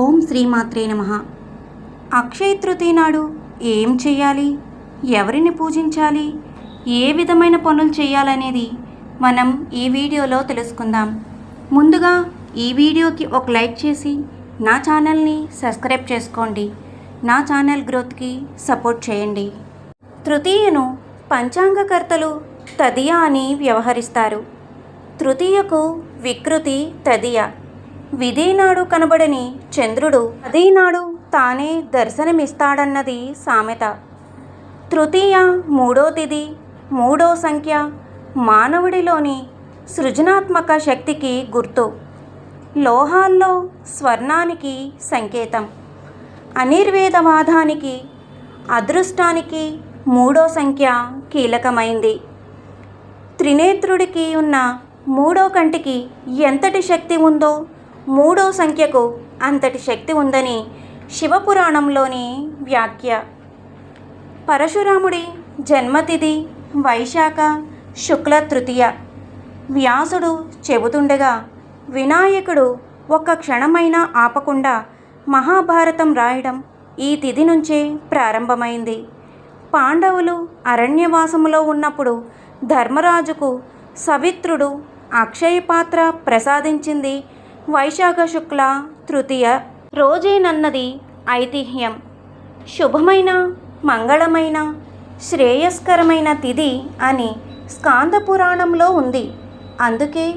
ఓం శ్రీమాత్రే నమ. అక్షయ తృతీయ నాడు ఏం చేయాలి? ఎవరిని పూజించాలి? ఏ విధమైన పనులు చేయాలనేది మనం ఈ వీడియోలో తెలుసుకుందాం. ముందుగా ఈ వీడియోకి ఒక లైక్ చేసి నా ఛానల్ని సబ్స్క్రైబ్ చేసుకోండి. నా ఛానల్ గ్రోత్కి సపోర్ట్ చేయండి. తృతీయను పంచాంగకర్తలు తదియ అని వ్యవహరిస్తారు. తృతీయకు వికృతి తదియ. విధినాడు కనబడని చంద్రుడు. అదీనాడు తానే దర్శనమిస్తాడన్నది సామెత. తృతీయ మూడో తిది మూడో సంఖ్య మానవుడిలోని సృజనాత్మక శక్తికి గుర్తు. లోహాల్లో స్వర్ణానికి సంకేతం. అనిర్వేదవాదానికి అదృష్టానికి మూడో సంఖ్య కీలకమైంది. త్రినేత్రుడికి ఉన్న మూడో కంటికి ఎంతటి శక్తి ఉందో మూడో సంఖ్యకు అంతటి శక్తి ఉందని శివపురాణంలోని వ్యాఖ్య. పరశురాముడి జన్మతిథి వైశాఖ శుక్ల తృతీయ. వ్యాసుడు చెబుతుండగా వినాయకుడు ఒక్క క్షణమైనా ఆపకుండా మహాభారతం రాయడం ఈ తిథి నుంచే ప్రారంభమైంది. పాండవులు అరణ్యవాసములో ఉన్నప్పుడు ధర్మరాజుకు సవిత్రుడు అక్షయ పాత్ర ప్రసాదించింది వైశాఖ శుక్ల తృతీయ రోజేనన్నది ఐతిహ్యం. శుభమైన మంగళమైన శ్రేయస్కరమైన తిథి అని స్కాంద పురాణంలో ఉంది. అందుకే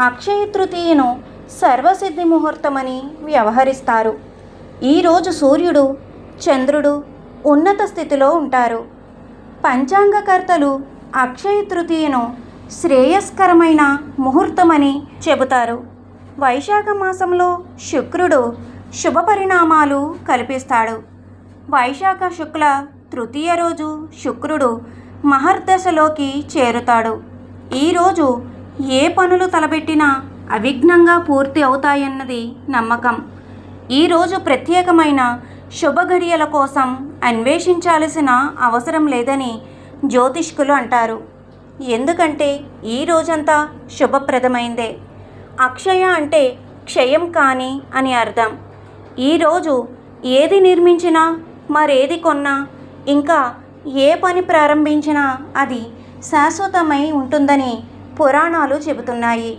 అక్షయ తృతీయను సర్వసిద్ధి ముహూర్తమని వ్యవహరిస్తారు. ఈరోజు సూర్యుడు చంద్రుడు ఉన్నత స్థితిలో ఉంటారు. పంచాంగకర్తలు అక్షయ తృతీయను శ్రేయస్కరమైన ముహూర్తమని చెబుతారు. వైశాఖ మాసంలో శుక్రుడు శుభ పరిణామాలు కల్పిస్తాడు. వైశాఖ శుక్ల తృతీయ రోజు శుక్రుడు మహర్దశలోకి చేరుతాడు. ఈరోజు ఏ పనులు తలపెట్టినా అవిఘ్నంగా పూర్తి అవుతాయన్నది నమ్మకం. ఈరోజు ప్రత్యేకమైన శుభ ఘడియల కోసం అన్వేషించాల్సిన అవసరం లేదని జ్యోతిష్కులు అంటారు. ఎందుకంటే ఈ రోజంతా శుభప్రదమైందే. అక్షయ అంటే క్షయం కాని అని అర్థం. ఈరోజు ఏది నిర్మించినా మరేది కొన్నా ఇంకా ఏ పని ప్రారంభించినా అది శాశ్వతమై ఉంటుందని పురాణాలు చెబుతున్నాయి.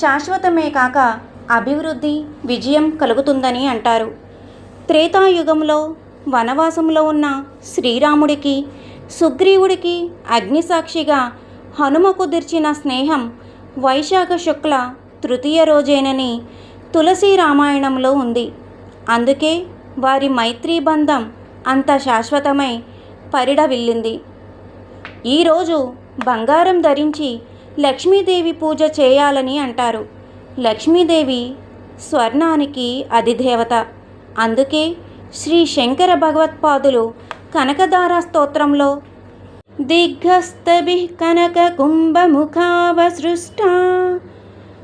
శాశ్వతమే కాక అభివృద్ధి విజయం కలుగుతుందని అంటారు. త్రేతాయుగంలో వనవాసంలో ఉన్న శ్రీరాముడికి సుగ్రీవుడికి అగ్నిసాక్షిగా హనుమ కుదిర్చిన స్నేహం వైశాఖ శుక్ల తృతీయ రోజేనని తులసి రామాయణంలో ఉంది. అందుకే వారి మైత్రీ బంధం అంత శాశ్వతమై పరిడవిల్లింది. ఈరోజు బంగారం ధరించి లక్ష్మీదేవి పూజ చేయాలని అంటారు. లక్ష్మీదేవి స్వర్ణానికి అధిదేవత. అందుకే శ్రీ శంకర భగవత్పాదులు కనకదార స్తోత్రంలో దిగ్గస్తభి కనక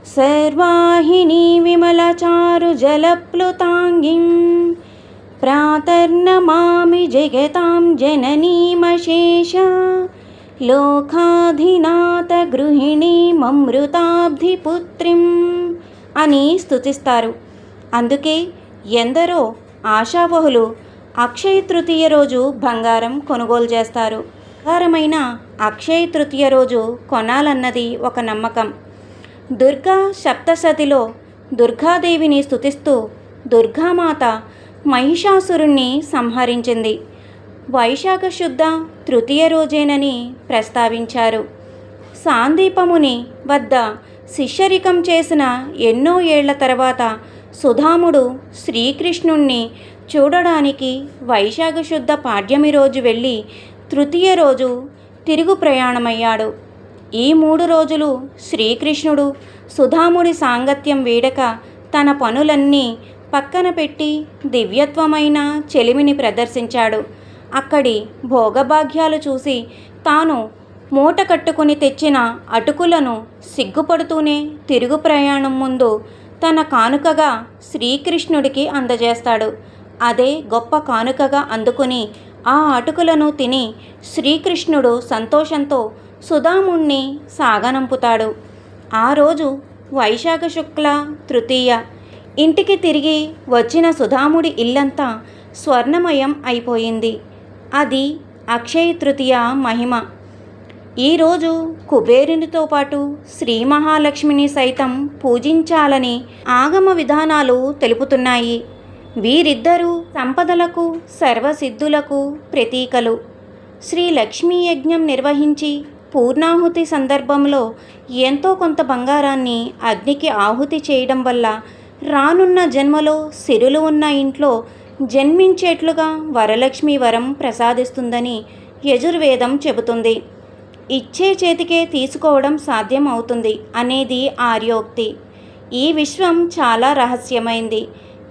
కుంభముఖావసృష్టా సర్వాహిని విమలచారు జలప్లుతాంగిం. ప్రాతర్నమామి జగతాం జననీమశేష లోకాధినాథ గృహిణీమమృతాబ్ధిపుత్రిం అని స్థుతిస్తారు అందుకే ఎందరో ఆశావహులు అక్షయ తృతీయ రోజు బంగారం కొనుగోలు చేస్తారు. బంగారమైన అక్షయ తృతీయ రోజు కొనాలన్నది ఒక నమ్మకం. దుర్గా సప్తసతిలో దుర్గాదేవిని స్తుతిస్తూ దుర్గామాత మహిషాసురుణ్ణి సంహరించింది. వైశాఖ శుద్ధ తృతీయ రోజేనని ప్రస్తావించారు. సాందీపముని వద్ద శిష్యరికం చేసిన ఎన్నో ఏళ్ళ తర్వాత సుధాముడు శ్రీకృష్ణుణ్ణి చూడడానికి వైశాఖ శుద్ధ పాడ్యమి రోజు వెళ్ళి తృతీయ రోజు తిరుగు ప్రయాణమయ్యాడు. ఈ మూడు రోజులు శ్రీకృష్ణుడు సుధాముడి సాంగత్యం వీడక తన పనులన్నీ పక్కన పెట్టి దివ్యత్వమైన చెలిమిని ప్రదర్శించాడు. అక్కడి భోగభాగ్యాలు చూసి తాను మూట కట్టుకుని తెచ్చిన అటుకులను సిగ్గుపడుతూనే తిరుగు ప్రయాణం ముందు తన కానుకగా శ్రీకృష్ణుడికి అందజేస్తాడు. అదే గొప్ప కానుకగా అందుకుని ఆ అటుకులను తిని శ్రీకృష్ణుడు సంతోషంతో సుధాముణ్ణి సాగనంపుతాడు. ఆ రోజు వైశాఖ శుక్ల తృతీయ. ఇంటికి తిరిగి వచ్చిన సుధాముడి ఇల్లంతా స్వర్ణమయం అయిపోయింది. అది అక్షయ తృతీయ మహిమ. ఈరోజు కుబేరునితో పాటు శ్రీ మహాలక్ష్మిని సైతం పూజించాలని ఆగమ విధానాలు తెలుపుతున్నాయి. వీరిద్దరూ సంపదలకు సర్వసిద్ధులకు ప్రతీకలు. శ్రీ లక్ష్మీ యజ్ఞం నిర్వహించి పూర్ణాహుతి సందర్భంలో ఎంతో కొంత బంగారాన్ని అగ్నికి ఆహుతి చేయడం వల్ల రానున్న జన్మలో సిరులు ఉన్న ఇంట్లో జన్మించేట్లుగా వరలక్ష్మి వరం ప్రసాదిస్తుందని యజుర్వేదం చెబుతుంది. ఇచ్చే చేతికే తీసుకోవడం సాధ్యం అవుతుంది అనేది ఆర్యోక్తి. ఈ విశ్వం చాలా రహస్యమైంది.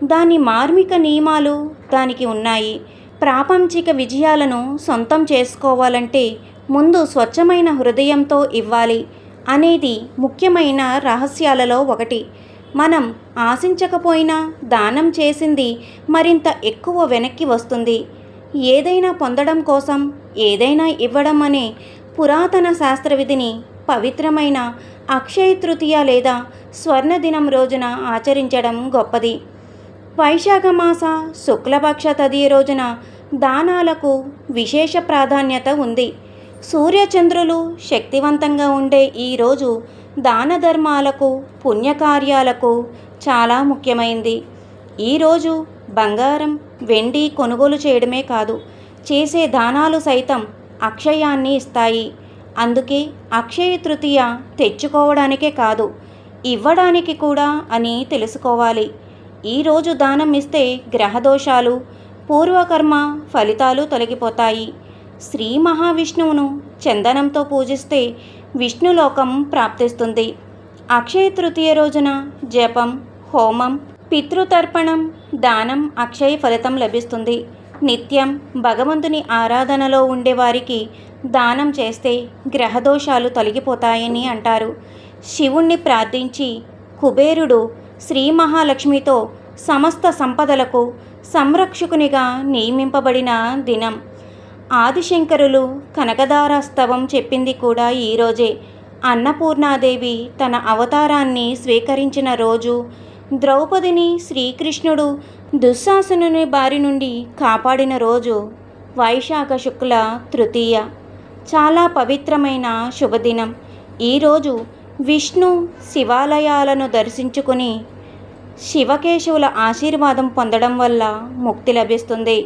దాని మార్మిక నియమాలు దానికి ఉన్నాయి. ప్రాపంచిక విజయాలను సొంతం చేసుకోవాలంటే ముందు స్వచ్ఛమైన హృదయంతో ఇవ్వాలి అనేది ముఖ్యమైన రహస్యాలలో ఒకటి. మనం ఆశించకపోయినా దానం చేసింది మరింత ఎక్కువ వెనక్కి వస్తుంది. ఏదైనా పొందడం కోసం ఏదైనా ఇవ్వడం అనే పురాతన శాస్త్రవిధిని పవిత్రమైన అక్షయ తృతీయ లేదా స్వర్ణదినం రోజున ఆచరించడం గొప్పది. వైశాఖ మాస శుక్లపక్ష తదియ రోజున దానాలకు విశేష ప్రాధాన్యత ఉంది. సూర్యచంద్రులు శక్తివంతంగా ఉండే ఈరోజు దాన ధర్మాలకు పుణ్యకార్యాలకు చాలా ముఖ్యమైంది. ఈరోజు బంగారం వెండి కొనుగోలు చేయడమే కాదు చేసే దానాలు సైతం అక్షయాన్ని ఇస్తాయి. అందుకే అక్షయ తృతీయ తెచ్చుకోవడానికే కాదు ఇవ్వడానికి కూడా అని తెలుసుకోవాలి. ఈరోజు దానం ఇస్తే గ్రహదోషాలు పూర్వకర్మ ఫలితాలు తొలగిపోతాయి. శ్రీ మహావిష్ణువును చందనంతో పూజిస్తే విష్ణులోకం ప్రాప్తిస్తుంది. అక్షయ తృతీయ రోజున జపం హోమం పితృతర్పణం దానం అక్షయ ఫలితం లభిస్తుంది. నిత్యం భగవంతుని ఆరాధనలో ఉండేవారికి దానం చేస్తే గ్రహదోషాలు తొలగిపోతాయని అంటారు. శివుణ్ణి ప్రార్థించి కుబేరుడు శ్రీ మహాలక్ష్మితో సమస్త సంపదలకు సంరక్షకునిగా నియమింపబడిన దినం. ఆదిశంకరులు కనకదారాస్తవం చెప్పింది కూడా ఈరోజే అన్నపూర్ణాదేవి తన అవతారాన్ని స్వీకరించిన రోజు ద్రౌపదిని శ్రీకృష్ణుడు దుశ్శాసనుని బారి నుండి కాపాడిన రోజు వైశాఖ శుక్ల తృతీయ. చాలా పవిత్రమైన శుభదినం. ఈరోజు విష్ణు శివాలయాలను దర్శించుకుని శివకేశవుల ఆశీర్వాదం పొందడం వల్ల ముక్తి లభిస్తుంది.